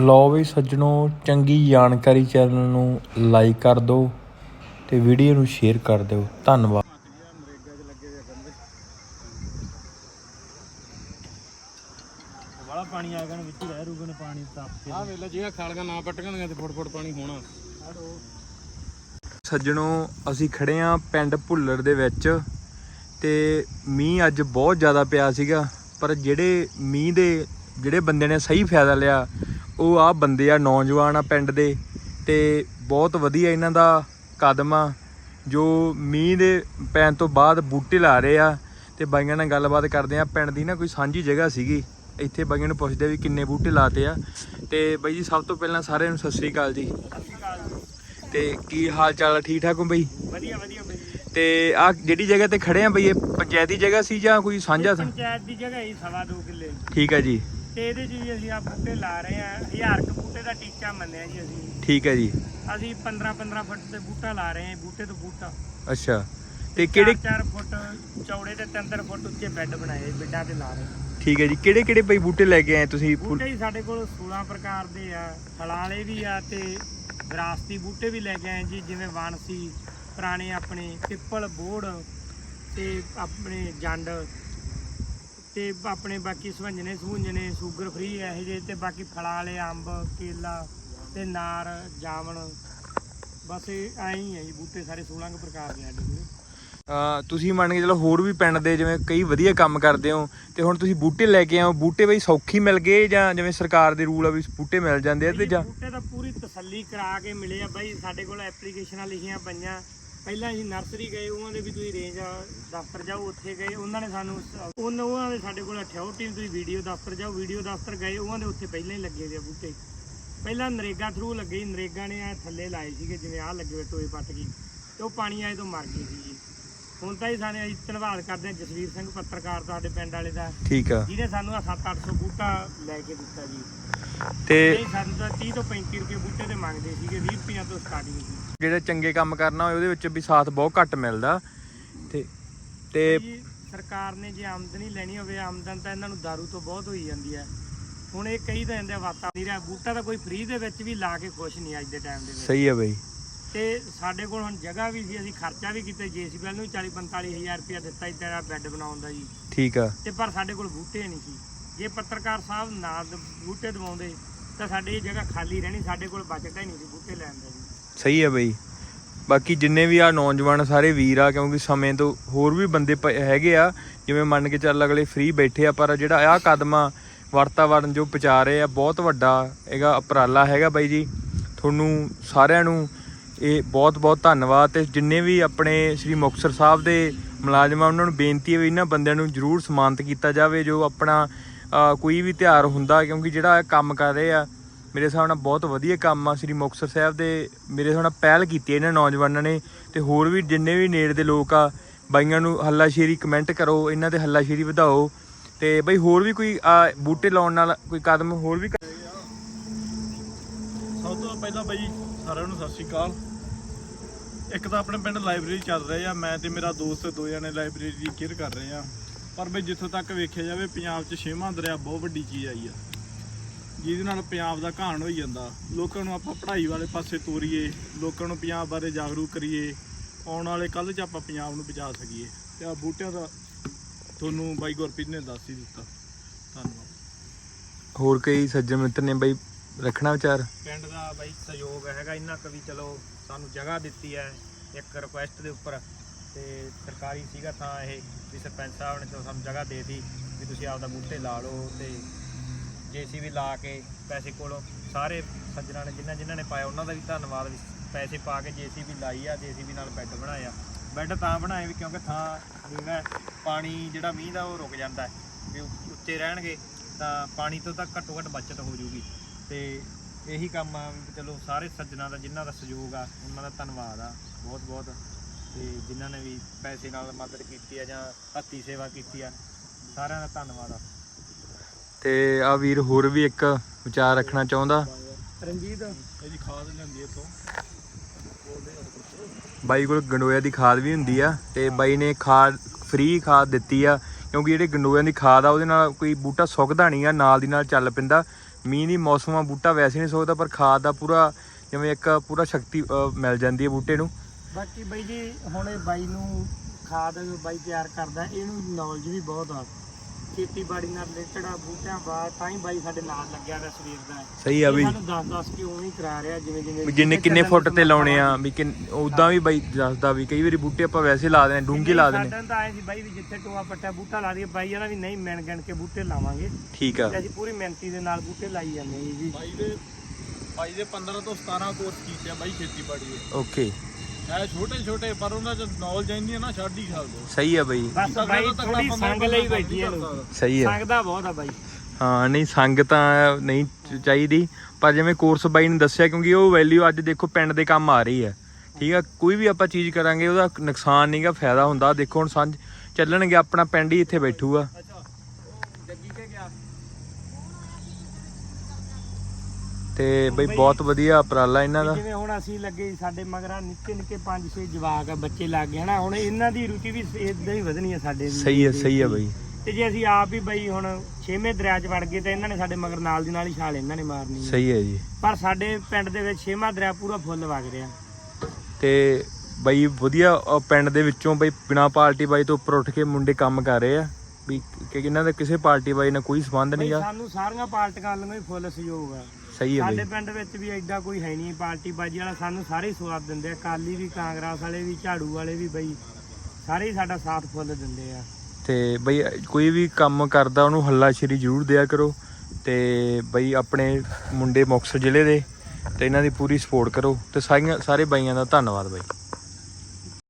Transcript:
ਲਓ ਵੀ ਸੱਜਣੋ ਚੰਗੀ ਜਾਣਕਾਰੀ ਚੈਨਲ ਨੂੰ ਲਾਈਕ ਕਰ ਦਿਓ ਤੇ ਵੀਡੀਓ ਨੂੰ ਸ਼ੇਅਰ ਕਰ ਦਿਓ। ਧੰਨਵਾਦ। ਬੜਾ ਪਾਣੀ ਆ ਗਿਆ ਨਾ ਵਿੱਚ ਹੀ ਰਹਿ ਰੂਗਾ ਨਾ ਪਾਣੀ ਤਾਪ ਕੇ ਆ ਵੇਲੇ ਜਿਹੜੀਆਂ ਖਾਲੀਆਂ ਨਾ ਪਟਕਣਗੀਆਂ ਤੇ ਫੁੱਟ ਫੁੱਟ ਪਾਣੀ ਹੋਣਾ। ਸੱਜਣੋ ਅਸੀਂ ਖੜੇ ਆਂ ਪਿੰਡ ਭੁੱਲਰ ਦੇ ਵਿੱਚ ਤੇ ਮੀਂਹ ਅੱਜ ਬਹੁਤ ਜ਼ਿਆਦਾ ਪਿਆ ਸੀਗਾ ਪਰ ਜਿਹੜੇ ਮੀਂਹ ਦੇ ਜਿਹੜੇ ਬੰਦੇ ਨੇ ਸਹੀ ਫਾਇਦਾ ਲਿਆ ਉਹ ਆ ਬੰਦੇ ਆ ਨੌਜਵਾਨ ਆ ਪਿੰਡ ਦੇ ਤੇ ਬਹੁਤ ਵਧੀਆ ਇਹਨਾਂ ਦਾ ਕਦਮ ਆ ਜੋ ਮੀਂਹ ਦੇ ਪੈਣ ਤੋਂ ਬਾਅਦ ਬੂਟੇ ਲਾ ਰਹੇ ਆ ਤੇ ਬਾਈਆਂ ਨਾਲ ਗੱਲਬਾਤ ਕਰਦੇ ਆ। ਪਿੰਡ ਦੀ ਨਾ ਕੋਈ ਸਾਂਝੀ ਜਗ੍ਹਾ ਸੀਗੀ ਇੱਥੇ ਬਾਈਆਂ ਨੂੰ ਪੁੱਛਦੇ ਵੀ ਕਿੰਨੇ ਬੂਟੇ ਲਾਤੇ ਆ। ਤੇ ਬਾਈ ਜੀ ਸਭ ਤੋਂ ਪਹਿਲਾਂ ਸਾਰਿਆਂ ਨੂੰ ਸਤਿ ਸ੍ਰੀ ਅਕਾਲ ਜੀ। ਤੇ ਕੀ ਹਾਲ ਚਾਲ ਆ? ਠੀਕ ਠਾਕ ਹੋ ਬਈ? ਵਧੀਆ ਵਧੀਆ ਬਈ ਤੇ ਆ ਜਿਹੜੀ ਜਗ੍ਹਾ ਤੇ ਖੜੇ ਆ ਬਈ ਇਹ ਪੰਚਾਇਤੀ ਜਗ੍ਹਾ ਸੀ ਜਾਂ ਕੋਈ ਸਾਂਝਾ ਸੀ? ਪੰਚਾਇਤ ਦੀ ਜਗ੍ਹਾ ਹੀ ਸਵਾ ਦੋ ਕਿੱਲੇ। ਠੀਕ ਹੈ ਜੀ। ਤੇ ਇਹਦੇ 'ਚ ਜੀ ਅਸੀਂ ਆ ਬੂਟੇ ਲਾ ਰਹੇ ਆ ਹਜ਼ਾਰ ਕੁ ਬੂਟੇ ਦਾ ਟੀਚਾ ਮੰਨਿਆ ਜੀ ਅਸੀਂ। ਠੀਕ ਹੈ ਜੀ। ਅਸੀਂ 15 15 ਫੁੱਟ ਤੇ ਬੂਟਾ ਲਾ ਰਹੇ ਆ ਬੂਟੇ ਤੋਂ ਬੂਟਾ। ਅੱਛਾ। ਤੇ ਕਿਹੜੇ 4 ਫੁੱਟ ਚੌੜੇ ਤੇ 3 ਫੁੱਟ ਉੱਚੇ ਬੈੱਡ ਬਣਾਏ ਬਿੱਡਾਂ ਤੇ ਲਾ ਰਹੇ ਆ। ਠੀਕ ਹੈ ਜੀ। ਕਿਹੜੇ ਕਿਹੜੇ ਬਈ ਬੂਟੇ ਲੈ ਕੇ ਆਏ ਤੁਸੀਂ ਬੂਟੇ ਹੀ ਸਾਡੇ ਕੋਲ 16 ਪ੍ਰਕਾਰ ਦੇ ਆ। ਫਲਾਂ ਵਾਲੇ ਵੀ ਆ ਤੇ ਵਿਰਾਸਤੀ ਬੂਟੇ ਵੀ ਲੈ ਕੇ ਆਏ ਜੀ ਜਿਵੇਂ ਵਾਨਸੀ ਪੁਰਾਣੇ ਆਪਣੇ ਪਿੱਪਲ ਬੋੜ ਤੇ ਆਪਣੇ ਜੰਡ। ਤੇ ਆਪਣੇ ਬਾਕੀ ਸੁਹੰਜਣੇ ਸੁਹੰਜਣੇ ਸ਼ੂਗਰ ਫ੍ਰੀ ਇਹੋ ਜਿਹੇ ਤੇ ਬਾਕੀ ਫਲਾਂ ਵਾਲੇ ਅੰਬ ਕੇਲਾ ਤੇ ਨਾਰ ਜਾਮਣ ਬਸ ਇਹ ਐਂ ਹੀ ਹੈ ਜੀ ਬੂਟੇ ਸਾਰੇ 16 ਕੁ ਪ੍ਰਕਾਰ ਦੇ ਸਾਡੇ ਕੋਲ ਅਹ ਤੁਸੀਂ ਮੰਨ ਕੇ ਚਲੋ ਹੋਰ ਵੀ ਪਿੰਡ ਦੇ ਜਿਵੇਂ ਕਈ ਵਧੀਆ ਕੰਮ ਕਰਦੇ ਹੋ ਤੇ ਹੁਣ ਤੁਸੀਂ ਬੂਟੇ ਲੈ ਕੇ ਆਓ ਬੂਟੇ ਬਈ ਸੌਖੀ ਮਿਲ ਗਏ ਜਾਂ ਜਿਵੇਂ ਸਰਕਾਰ ਦੇ ਰੂਲ ਆ ਵੀ ਬੂਟੇ ਮਿਲ ਜਾਂਦੇ ਆ ਤੇ ਜਾਂ ਬੂਟੇ ਤਾਂ ਪੂਰੀ ਤਸੱਲੀ ਕਰਾ ਕੇ ਮਿਲੇ ਆ ਬਾਈ ਸਾਡੇ ਕੋਲ ਐਪਲੀਕੇਸ਼ਨਾਂ ਲਿਖੀਆਂ ਪਈਆਂ ਪਹਿਲਾਂ ਅਸੀਂ ਨਰਸਰੀ ਗਏ, ਉਹਨਾਂ ਦੇ ਵੀ ਤੁਸੀਂ ਰੇਂਜ ਦਫ਼ਤਰ ਜਾਓ, ਉੱਥੇ ਗਏ, ਉਹਨਾਂ ਨੇ ਸਾਨੂੰ ਸ- ਉਹਨਾਂ ਉਹਨਾਂ ਦੇ ਸਾਡੇ ਕੋਲ ਅਥਾਰਟੀ ਨੂੰ ਤੁਸੀਂ ਵੀਡੀਓ ਦਫ਼ਤਰ ਜਾਓ ਵੀਡੀਓ ਦਫ਼ਤਰ ਗਏ, ਉਹਨਾਂ ਦੇ ਉੱਥੇ ਪਹਿਲਾਂ ਹੀ ਲੱਗੇ ਹੋਏ ਆ ਬੂਟੇ। ਪਹਿਲਾਂ ਨਰੇਗਾ ਥਰੂ ਲੱਗੇ, ਨਰੇਗਾ ਨੇ ਆ ਥੱਲੇ ਲਾਏ ਸੀਗੇ, ਜਿਵੇਂ ਆਹ ਲੱਗੇ ਹੋਏ ਟੋਏ ਪੱਟ ਗਈ ਤੇ ਉਹ ਪਾਣੀ ਆਏ ਤੋਂ ਮਰ ਗਏ ਸੀ ਜੀ। ਹੁਣ ਤਾਂ ਹੀ ਸਾਡੇ ਅਸੀਂ ਧੰਨਵਾਦ ਕਰਦੇ ਹਾਂ ਜਸਵੀਰ ਸਿੰਘ ਪੱਤਰਕਾਰ ਸਾਡੇ ਪਿੰਡ ਵਾਲੇ ਦਾ। ਠੀਕ ਆ। ਜਿਹਨੇ ਸਾਨੂੰ ਆ 7-800 ਬੂਟਾ ਲੈ ਕੇ ਦਿੱਤਾ ਜੀ। ਤੇ ਨਹੀਂ ਸਾਨੂੰ ਤਾਂ 30 ਤੋਂ 35 ਰੁਪਏ ਬੂਟੇ ਤੇ ਮੰਗਦੇ ਸੀਗੇ 20 ਰੁਪਈਆਂ ਤੋਂ ਸਟਾਰਟਿੰਗ ਸੀ। ਜਿਹੜੇ ਚੰਗੇ ਕੰਮ ਕਰਨਾ ਹੋਏ ਉਹਦੇ ਵਿੱਚ ਵੀ ਸਾਥ ਬਹੁਤ ਘੱਟ ਮਿਲਦਾ। ਤੇ ਤੇ ਜੀ ਸਰਕਾਰ ਨੇ ਜੇ ਆਮਦਨੀ ਲੈਣੀ ਹੋਵੇ ਆਮਦਨ ਤਾਂ ਇਹਨਾਂ ਨੂੰ ਦਾਰੂ ਤੋਂ ਬਹੁਤ ਹੋਈ ਜਾਂਦੀ ਹੈ। ਹੁਣ ਇਹ ਕਈ ਤਾਂ ਜਾਂਦੇ ਵਾਤਾਵਰਨ ਨਹੀਂ ਰਿਹਾ ਬੂਟਾ ਤਾਂ ਕੋਈ ਫ੍ਰੀ ਦੇ ਵਿੱਚ ਵੀ ਲਾ ਕੇ ਖੁਸ਼ ਨਹੀਂ ਅੱਜ ਦੇ ਟਾਈਮ ਦੇ ਵਿੱਚ। ਸਹੀ ਆ ਬਈ। ਤੇ ਸਾਡੇ ਕੋਲ ਹੁਣ ਜਗ੍ਹਾ ਵੀ ਸੀ ਅਸੀਂ ਖਰਚਾ ਵੀ ਕੀਤਾ ਜੀਸੀਬੀ ਨੂੰ ਵੀ 40 45 ਹਜ਼ਾਰ ਰੁਪਇਆ ਦਿੱਤਾ ਸੀ ਤੇਰਾ ਬੈੱਡ ਬਣਾਉਣ ਦਾ ਜੀ। ਠੀਕ ਆ। ਤੇ ਪਰ ਸਾਡੇ ਕੋਲ ਬੂਟੇ ਨਹੀਂ ਸੀ। ਜੇ ਪੱਤਰਕਾਰ ਸਾਹਿਬ ਨਾ ਦ- ਬੂਟੇ ਦਵਾਉਂਦੇ ਤਾਂ ਸਾਡੀ ਇਹ ਜਗ੍ਹਾ ਖਾਲੀ ਰਹਿਣੀ ਸਾਡੇ ਕੋਲ ਬਚਦਾ ਹੀ ਨਹੀਂ ਸੀ ਬੂਟੇ ਲੈਣ ਦਾ ਜੀ। ਸਹੀ ਹੈ ਬਈ। ਬਾਕੀ ਜਿੰਨੇ ਵੀ ਆ ਨੌਜਵਾਨ ਸਾਰੇ ਵੀਰ ਆ ਕਿਉਂਕਿ ਸਮੇਂ ਤੋਂ ਹੋਰ ਵੀ ਬੰਦੇ ਪ- ਹੈਗੇ ਆ। ਜਿਵੇਂ ਮੰਨ ਕੇ ਚੱਲ ਅਗਲੇ ਫ੍ਰੀ ਬੈਠੇ ਆ ਪਰ ਜਿਹੜਾ ਆ ਕਦਮ ਆ ਵਾਤਾਵਰਨ ਜੋ ਪਚਾ ਰਹੇ ਆ ਬਹੁਤ ਵੱਡਾ ਹੈਗਾ ਉਪਰਾਲਾ ਹੈਗਾ ਬਾਈ ਜੀ। ਤੁਹਾਨੂੰ ਸਾਰਿਆਂ ਨੂੰ ਇਹ ਬਹੁਤ ਬਹੁਤ ਧੰਨਵਾਦ ਤੇ ਜਿੰਨੇ ਵੀ ਆਪਣੇ ਸ੍ਰੀ ਮੁਕਤਸਰ ਸਾਹਿਬ ਦੇ ਮੁਲਾਜ਼ਮਾਂ, ਉਹਨਾਂ ਨੂੰ ਬੇਨਤੀ ਹੈ ਵੀ ਇਹਨਾਂ ਬੰਦਿਆਂ ਨੂੰ ਜ਼ਰੂਰ ਸਨਮਾਨਿਤ ਕੀਤਾ ਜਾਵੇ, ਜੋ ਆਪਣਾ ਕੋਈ ਵੀ ਤਿਉਹਾਰ ਹੁੰਦਾ, ਕਿਉਂਕਿ ਜਿਹੜਾ ਕੰਮ ਕਰ ਰਹੇ ਆ, ਮੇਰੇ ਹਿਸਾਬ ਨਾਲ ਬਹੁਤ ਵਧੀਆ ਕੰਮ ਆ ਸ੍ਰੀ ਮੁਕਤਸਰ ਸਾਹਿਬ ਦੇ, ਮੇਰੇ ਹਿਸਾਬ ਨਾਲ ਪਹਿਲ ਕੀਤੀ ਇਹਨਾਂ ਨੌਜਵਾਨਾਂ ਨੇ, ਤੇ ਹੋਰ ਵੀ ਜਿੰਨੇ ਵੀ ਨੇੜੇ ਦੇ ਲੋਕ ਆ, ਬਾਈਆਂ ਨੂੰ ਹੱਲਾਸ਼ੇਰੀ ਕਮੈਂਟ ਕਰੋ, ਇਹਨਾਂ ਦੇ ਹੱਲਾਸ਼ੇਰੀ ਵਧਾਓ, ਤੇ ਬਈ ਹੋਰ ਵੀ ਕੋਈ ਬੂਟੇ ਲਾਉਣ ਨਾਲ ਕੋਈ ਕਦਮ ਹੋਰ ਵੀ ਕਰ- ਸਭ ਤੋਂ ਪਹਿਲਾਂ ਬਾਈ ਸਾਰਿਆਂ ਨੂੰ ਸਤਿ ਸ਼੍ਰੀ ਅਕਾਲ। ਇੱਕ ਤਾਂ ਆਪਣੇ ਪਿੰਡ ਲਾਇਬ੍ਰੇਰੀ ਚੱਲ ਰਹੀ ਆ ਮੈਂ ਤੇ ਮੇਰਾ ਦੋਸਤ ਦੋ ਜਣੇ ਲਾਇਬ੍ਰੇਰੀ ਦੀ ਕੇਅਰ ਕਰ ਰਹੇ ਆ। ਪਰ ਬਈ ਜਿੱਥੋਂ ਤੱਕ ਵੇਖਿਆ ਜਾਵੇ ਪੰਜਾਬ 'ਚ ਛੇਵਾਂ ਦਰਿਆ ਬਹੁਤ ਵੱਡੀ ਚੀਜ਼ ਆਈ ਆ। ਜਿਹਦੇ ਨਾਲ ਪੰਜਾਬ ਦਾ ਘਾਣ ਹੋਈ ਜਾਂਦਾ। ਲੋਕਾਂ ਨੂੰ ਆਪਾਂ ਪੜ੍ਹਾਈ ਵਾਲੇ ਪਾਸੇ ਤੋਰੀਏ ਲੋਕਾਂ ਨੂੰ ਪੰਜਾਬ ਬਾਰੇ ਜਾਗਰੂਕ ਕਰੀਏ ਆਉਣ ਵਾਲੇ ਕੱਲ੍ਹ 'ਚ ਆਪਾਂ ਪੰਜਾਬ ਨੂੰ ਬਚਾ ਸਕੀਏ। ਤੇ ਆ ਬੂਟਿਆਂ ਦਾ ਤੁਹਾਨੂੰ ਬਾਈ ਗੁਰਪ੍ਰੀਤ ਨੇ ਦੱਸ ਹੀ ਦਿੱਤਾ। ਧੰਨਵਾਦ। ਹੋਰ ਕਈ ਸੱਜਣ ਮਿੱਤਰ ਨੇ ਬਈ ਰੱਖਣਾ ਵਿਚਾਰ? ਪਿੰਡ ਦਾ ਬਾਈ ਸਹਿਯੋਗ ਹੈਗਾ ਇੰਨਾ ਕੁ ਵੀ ਚਲੋ ਸਾਨੂੰ ਜਗ੍ਹਾ ਦਿੱਤੀ ਹੈ ਇੱਕ ਰਿਕੁਐਸਟ ਦੇ ਉੱਪਰ ਤੇ ਸਰਕਾਰੀ ਸੀਗਾ ਤਾਂ ਇਹ ਵੀ ਸਰਪੰਚ ਸਾਹਿਬ ਨੇ ਚਲੋ ਸਾਨੂੰ ਜਗ੍ਹਾ ਦੇ ਦਿੱਤੀ ਵੀ ਤੁਸੀਂ ਆਪਦਾ ਬੂਟੇ ਲਾ ਲਓ ਤੇ ਜੀਸੀਬੀ ਲਾ ਕੇ ਪੈਸੇ ਕੋਲੋਂ ਸਾਰੇ ਸੱਜਣਾਂ ਨੇ ਜਿਨ੍ਹਾਂ ਜਿਨ੍ਹਾਂ ਨੇ ਪਾਇਆ ਉਹਨਾਂ ਦਾ ਵੀ ਧੰਨਵਾਦ ਵੀ ਪੈਸੇ ਪਾ ਕੇ ਜੀਸੀਬੀ ਲਾਈ ਆ, ਜੀਸੀਬੀ ਨਾਲ ਬੈੱਡ ਬਣਾਇਆ। ਬੈੱਡ ਤਾਂ ਬਣਾਏ ਵੀ ਕਿਉਂਕਿ ਥਾਂ ਜਿਹੜਾ ਪਾਣੀ ਜਿਹੜਾ ਮੀਂਹ ਦਾ ਉਹ ਰੁਕ ਜਾਂਦਾ ਹੈ। ਵੀ ਉੱਚੇ ਰਹਿਣਗੇ ਤਾਂ ਪਾਣੀ ਤੋਂ ਤਾਂ ਘੱਟੋ ਘੱਟ ਬਚਤ ਹੋ ਜੂਗੀ। ਤੇ ਇਹੀ ਕੰਮ ਆ ਵੀ ਚਲੋ ਸਾਰੇ ਸੱਜਣਾ ਦਾ ਜਿਨ੍ਹਾਂ ਦਾ ਸਹਿਯੋਗ ਆ ਉਹਨਾਂ ਦਾ ਧੰਨਵਾਦ ਆ ਬਹੁਤ ਬਹੁਤ। ਤੇ ਜਿਨ੍ਹਾਂ ਨੇ ਵੀ ਪੈਸੇ ਨਾਲ ਮਦਦ ਕੀਤੀ ਆ ਜਾਂ ਹੱਥੀ ਸੇਵਾ ਕੀਤੀ ਆ ਸਾਰਿਆਂ ਦਾ ਧੰਨਵਾਦ ਆ। ਤੇ ਆ ਵੀਰ ਹੋਰ ਵੀ ਇੱਕ ਵਿਚਾਰ ਰੱਖਣਾ ਚਾਹੁੰਦਾ? ਰਣਜੀਤ? ਇਹ ਜੀ ਖਾਦ ਲੈਂਦੀ ਇੱਥੋਂ। ਬਾਈ ਕੋਲ ਗੰਡੋਇਆ ਦੀ ਖਾਦ ਵੀ ਹੁੰਦੀ ਆ ਤੇ ਬਾਈ ਨੇ ਖਾਦ ਫ੍ਰੀ ਖਾਦ ਦਿੱਤੀ ਆ ਕਿਉਂਕਿ ਜਿਹੜੇ ਗੰਡੋਇਆਂ ਦੀ ਖਾਦ ਆ ਉਹਦੇ ਨਾਲ ਕੋਈ ਬੂਟਾ ਸੁੱਕਦਾ ਨਹੀਂ ਆ ਨਾਲ ਦੀ ਨਾਲ ਚੱਲ ਪੈਂਦਾ। ਮੀਂਹ ਦੀ ਮੌਸਮ ਆ ਬੂਟਾ ਵੈਸੇ ਨਹੀਂ ਸੋਚਦਾ ਪਰ ਖਾਦ ਦਾ ਪੂਰਾ ਜਿਵੇਂ ਇੱਕ ਪੂਰਾ ਸ਼ਕਤੀ ਅ, ਮਿਲ ਜਾਂਦੀ ਹੈ ਬੂਟੇ ਨੂੰ। ਬਾਕੀ ਬਾਈ ਜੀ ਹੁਣ ਇਹ ਬਾਈ ਨੂੰ ਖਾਦ ਬਾਈ ਤਿਆਰ ਕਰਦਾ ਇਹਨੂੰ ਨੌਲੇਜ ਵੀ ਬਹੁਤ ਆ। ਖੇਤੀਬਾੜੀ ਨਾਲ ਰਿਲੇਟਡ ਆ ਬੂਟਿਆਂ ਬਾਅਦ ਤਾਂ ਹੀ ਬਾਈ ਸਾਡੇ ਨਾਲ ਲੱਗਿਆ ਦਾ ਸਰੀਰ ਦਾ। ਸਹੀ ਆ ਵੀ ਸਾਨੂੰ 10-10 ਕਿ ਉਵੇਂ ਹੀ ਕਰਾ ਰਿਹਾ ਜਿਵੇਂ ਜਿਵੇਂ ਵੀ ਜਿੰਨੇ ਕਿੰਨੇ ਫੁੱਟ ਤੇ ਲਾਉਣੇ ਆ ਵੀ ਉਦਾਂ ਵੀ ਬਾਈ ਦੱਸਦਾ ਵੀ ਕਈ ਵਾਰੀ ਬੂਟੇ ਆਪਾਂ ਵੈਸੇ ਲਾ ਦਿੰਦੇ ਡੂੰਘੇ ਲਾ ਦਿੰਦੇ। ਸਾਡਾ ਤਾਂ ਆਏ ਸੀ ਬਾਈ ਵੀ ਜਿੱਥੇ ਟੋਆ ਪੱਟਾ ਬੂਟਾ ਲਾ ਦਈਏ ਬਾਈ ਇਹਨਾਂ ਵੀ ਨਹੀਂ ਮਿਣ ਗਿਣ ਕੇ ਬੂਟੇ ਲਾਵਾਂਗੇ। ਠੀਕ ਆ। ਅਸੀਂ ਪੂਰੀ ਮਿਹਨਤੀ ਦੇ ਨਾਲ ਬੂਟੇ ਲਾਈ ਜਾਂਦੇ ਜੀ। ਬਾਈ ਦੇ ਬਾਈ ਦੇ 15 ਤੋਂ 17 ਕੋਰਸ ਕੀਤੇ ਆ ਬਾਈ ਖੇਤੀਬਾੜੀ ਦੇ। ਓਕੇ। ਹੈ ਛੋਟੇ ਛੋਟੇ ਪਰ ਉਹਨਾਂ ਚ ਨੌਲੇਜ ਇੰਨੀ ਹੈ ਨਾ ਛੱਡ ਹੀ ਸਕਦੇ ਸਹੀ ਆ ਬਾਈ। ਬਸ ਬਾਈ ਥੋੜੀ ਸੰਗ ਲਈ ਬੈਠੀ ਹੈ ਨੂੰ ਸਹੀ ਆ ਸੰਗ ਦਾ ਬਹੁਤ ਆ ਬਾਈ। ਹਾਂ ਨਹੀਂ ਸੰਗ ਤਾਂ ਨਹੀਂ ਚ- ਚਾਹੀਦੀ ਪਰ ਜਿਵੇਂ ਕੋਰਸ ਬਾਈ ਨੇ ਦੱਸਿਆ ਕਿਉਂਕਿ ਉਹ ਵੈਲਿਊ ਅੱਜ ਦੇਖੋ ਪਿੰਡ ਦੇ ਕੰਮ ਆ ਰਹੀ ਹੈ। ਠੀਕ ਆ ਕੋਈ ਵੀ ਆਪਾਂ ਚੀਜ਼ ਕਰਾਂਗੇ ਉਹਦਾ ਨੁਕਸਾਨ ਨਹੀਂਗਾ ਫਾਇਦਾ ਹੁੰਦਾ। ਦੇਖੋ ਹੁਣ ਸਾਂਝ ਚੱਲਣਗੇ ਆਪਣਾ ਪਿੰਡ ਹੀ ਇੱਥੇ ਬੈਠੂਗਾ ਅੱਛਾ ਉਹ ਜੱਗੀ ਕੇ ਗਿਆ ਤੇ ਬਈ ਬਹੁਤ ਵਧੀਆ ਉਪਰਾਲਾ ਇਹਨਾਂ ਦਾ। ਜਿਵੇਂ ਹੁਣ ਅਸੀਂ ਲੱਗੇ ਸਾਡੇ ਮਗਰਾਂ ਨਿੱਕੇ ਨਿੱਕੇ 5-6 ਜਵਾਕ ਆ ਬੱਚੇ ਲੱਗ ਗਏ ਹਨਾ? ਹੁਣ ਇਹਨਾਂ ਦੀ ਰੁਚੀ ਵੀ ਇਦਾਂ ਹੀ ਵਧਣੀ ਆ ਸਾਡੇ ਵੀ। ਸਹੀ ਹੈ ਸਹੀ ਹੈ ਬਈ। ਤੇ ਜੇ ਅਸੀਂ ਆਪ ਹੀ ਬਈ ਹੁਣ 6ਵੇਂ ਦਰਿਆ 'ਚ ਵੜ ਗਏ ਤਾਂ ਇਹਨਾਂ ਨੇ ਸਾਡੇ ਮਗਰ ਨਾਲ ਦੀ ਨਾਲ ਹੀ ਛਾਲ ਇਹਨਾਂ ਨੇ ਮਾਰਨੀ ਆ। ਸਹੀ ਹੈ ਜੀ। ਪਰ ਸਾਡੇ ਪਿੰਡ ਦੇ ਵਿੱਚ 6ਵਾਂ ਦਰਿਆ ਪੂਰਾ ਫੁੱਲ ਵਗ ਰਿਹਾ। ਤੇ ਬਈ ਵਧੀਆ ਪਿੰਡ ਦੇ ਵਿੱਚੋਂ ਬਈ ਬਿਨਾ ਪਾਰਟੀ ਬਾਈ ਤੋਂ ਉੱਪਰ ਉੱਠ ਕੇ ਮੁੰਡੇ ਕੰਮ ਕਰ ਰਹੇ ਆ। ਵੀ ਕਿ ਇਹਨਾਂ ਦਾ ਕਿਸੇ ਪਾਰਟੀ ਬਾਈ ਨਾਲ ਕੋਈ ਸੰਬੰਧ ਬਈ ਨਹੀਂਗਾ ਸਾਨੂੰ ਸਾਰੀਆਂ ਪਾਰਟੀਆਂ ਵੱਲੋਂ ਹੀ ਫੁੱਲ ਸਹਿਯੋਗ ਆ। ਸਹੀ ਹੈ ਸਾਡੇ ਬਈ। ਪਿੰਡ ਵਿੱਚ ਵੀ ਐਡਾ ਕੋਈ ਹੈ ਨਹੀਂ ਪਾਰਟੀ ਬਾਜੀ ਵਾਲਾ ਸਾਨੂੰ ਸਾਰੇ ਹੀ ਸਵਾਦ ਦਿੰਦੇ ਆ। ਕਾਲੀ ਵੀ ਕਾਂਗਰਸ ਵਾਲੇ ਵੀ ਝਾੜੂ ਵਾਲੇ ਵੀ ਬਈ ਸਾਰੇ ਹੀ ਸਾਡਾ ਸਾਥ ਫੁੱਲ ਦਿੰਦੇ ਆ। ਤੇ ਬਈ ਕੋਈ ਵੀ ਕੰਮ ਕਰਦਾ ਉਹਨੂੰ ਹੱਲਾ ਸ਼ੇਰੀ ਜ਼ਰੂਰ ਦਿਆ ਕਰੋ। ਤੇ ਬਈ ਆਪਣੇ ਮੁੰਡੇ ਮੁਕਤਸਰ ਜ਼ਿਲ੍ਹੇ ਦੇ ਤੇ ਇਹਨਾਂ ਦੀ ਪੂਰੀ ਸਪੋਰਟ ਕਰੋ। ਤੇ ਸਾਰੀਆਂ ਸਾਰੇ ਬਾਈਆਂ ਦਾ ਧੰਨਵਾਦ ਬਾਈ।